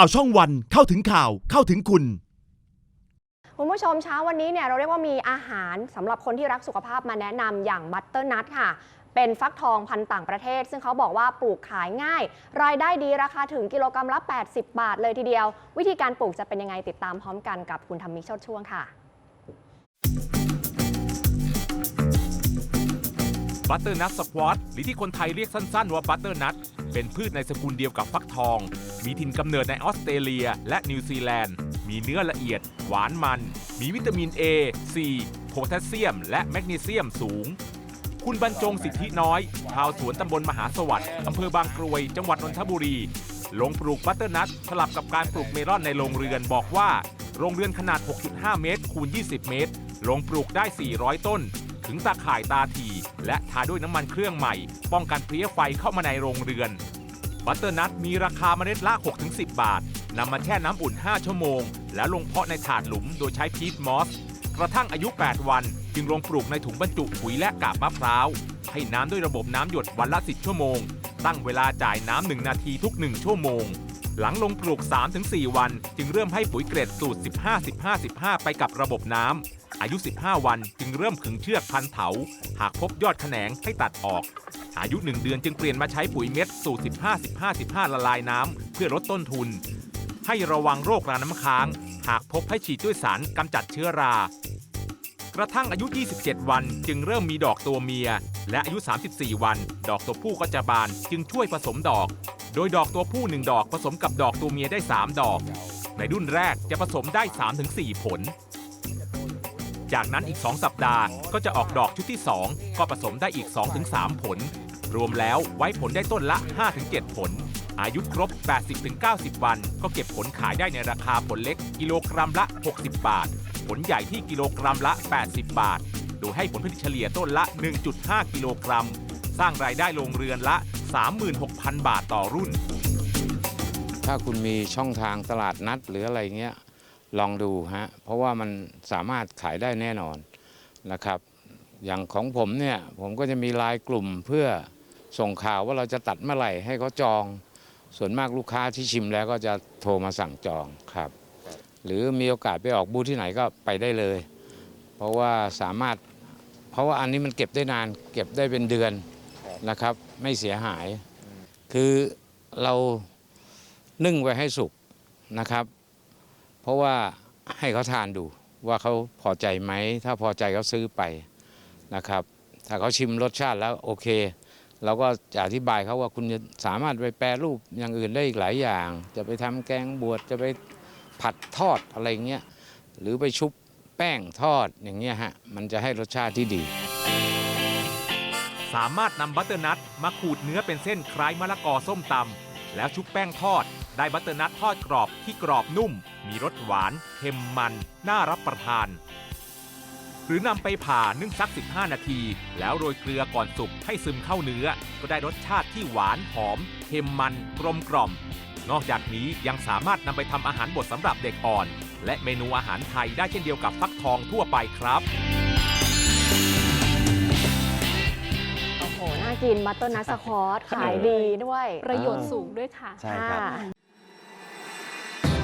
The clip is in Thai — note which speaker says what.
Speaker 1: ข่าวช่องวันเข้าถึงข่าวเข้าถึงคุณ
Speaker 2: คุณผู้ชมเช้าวันนี้เนี่ยเราเรียกว่ามีอาหารสำหรับคนที่รักสุขภาพมาแนะนำอย่างบัตเตอร์นัทค่ะ เป็นฟักทองพันธุ์ต่างประเทศ ซึ่งเขาบอกว่าปลูกขายง่าย รายได้ดีราคาถึงกิโลกรัมละ 80 บาทเลยทีเดียว วิธีการปลูกจะเป็นยังไงติดตามพร้อมกันกับคุณธรรมิโชดช่วงค่ะ
Speaker 3: บัตเตอร์นัทสควอตหรือที่คนไทยเรียกสั้นๆว่าบัตเตอร์นัท เป็นพืชในสกุลเดียวกับฟักทอง มีถิ่นกำเนิดในออสเตรเลีย และนิวซีแลนด์ มีเนื้อละเอียด หวานมัน มีวิตามิน A C โพแทสเซียม และแมกนีเซียมสูง คุณบรรจงสิทธิน้อย ชาวสวนตำบลมหาสวัสดิ์อำเภอบางกรวย จังหวัดนนทบุรี ลงปลูกบัตเตอร์นัทสลับกับการปลูกเมลอนในโรงเรือนบอกว่า โรงเรือนขนาด 6.5 เมตรคูณ 20 เมตร ลงปลูกได้ 400 ต้น ถึงตาข่ายตาถีและทาด้วยน้ำมันเครื่องใหม่ ป้องกันเพลี้ยไฟเข้ามาในโรงเรือน บัตเตอร์นัทมีราคาเมล็ดละ 6-10 บาทนำมาแช่น้ำอุ่น 5 ชั่วโมง แล้วลงเพาะในถาดหลุมโดยใช้พีทมอส กระทั่งอายุ 8 วัน จึงลงปลูกในถุงบรรจุปุ๋ยและกาบมะพร้าว ให้น้ำด้วยระบบน้ำหยดวันละ 10 ชั่วโมง ตั้งเวลาจ่ายน้ำ1นาทีทุก 1 ชั่วโมง หลังลงปลูก 3-4 วัน จึงเริ่มให้ปุ๋ยเกรดสูตร 15-15-15 ไปกับระบบน้ำ อายุ 15 วันจึงเริ่มขึงเชือกพันเถา หากพบยอดแขนงให้ตัดออก อายุ 1 เดือนจึงเปลี่ยนมาใช้ปุ๋ยเม็ดสูตร 15-15-15 ละลายน้ำเพื่อลดต้นทุน ให้ระวังโรคราน้ำค้าง หากพบให้ฉีดด้วยสารกำจัดเชื้อรา กระทั่งอายุ 27 วันจึงเริ่มมีดอกตัวเมีย และอายุ 34 วัน ดอกตัวผู้ก็จะบานจึงช่วยผสมดอก โดยดอกตัวผู้ 1 ดอกผสมกับดอกตัวเมียได้ 3 ดอก ในรุ่นแรกจะผสมได้ 3-4 ผล จากนั้นอีก 2 สัปดาห์ก็จะออกดอกชุดที่ 2 ก็ผสมได้อีก 2-3 ผล รวมแล้วไว้ผลได้ต้นละ 5-7 ผล อายุครบ 80-90 วัน ก็เก็บผลขายได้ในราคาผลเล็กกิโลกรัมละ 60 บาท ผลใหญ่ที่กิโลกรัมละ 80 บาท โดยให้ผลผลิตเฉลี่ยต้นละ 1.5 กิโลกรัม สร้างรายได้โรงเรือนละ 36,000 บาทต่อรุ่น
Speaker 4: ถ้าคุณมีช่องทางตลาดนัดหรืออะไรเงี้ย ลองดูฮะเพราะว่ามันสามารถขายได้แน่นอนนะครับ อย่างของผมเนี่ยผมก็จะมีไลายกลุ่มเพื่อส่งข่าวว่าเราจะตัดเมื่อไหร่ให้เขาจอง ส่วนมากลูกค้าที่ชิมแล้วก็จะโทรมาสั่งจองครับ หรือมีโอกาสไปออกบูธที่ไหนก็ไปได้เลย เพราะว่าสามารถ เพราะว่าอันนี้มันเก็บได้นาน เก็บได้เป็นเดือนนะครับ ไม่เสียหาย คือเรานึ่งไว้ให้สุกนะครับ ราะว่าให้เขาทานดูว่าเขาพอใจไหม ถ้าพอใจเขาซื้อไปนะครับ ถ้าเขาชิมรสชาติแล้วโอเคเราก็จะอธิบายเขาว่าคุณจะสามารถไปแปรรูปอย่างอื่นได้อีกหลายอย่าง จะไปทำแกงบวชจะไปผัดทอดอะไรเงี้ยหรือไปชุบแป้งทอดอย่างเงี้ยฮะมันจะให้รสชาติที่ดี
Speaker 3: สามารถนำบัตเตอร์นัทมาขูดเนื้อเป็นเส้นคล้ายมะละกอส้มตำแล้วชุบแป้งทอด ได้บัตเตอร์นัททอดกรอบที่กรอบนุ่ม มีรสหวานเค็มมันน่ารับประทาน หรือนำไปผ่านึ่งสัก 15 นาที แล้วโรยเกลือก่อนสุกให้ซึมเข้าเนื้อ ก็ได้รสชาติที่หวานหอมเค็มมันกลมกล่อม นอกจากนี้ยังสามารถนำไปทำอาหารบดสำหรับเด็กอ่อน และเมนูอาหารไทยได้เช่นเดียวกับฟักทองทั่วไปครับ
Speaker 2: โอ้โหน่ากินบัตเตอร์นัทสควอตขายดีด้วย
Speaker 5: ประโยชน์สูงด้วยค่ะ
Speaker 6: ใช่ครับ
Speaker 2: ค่ะ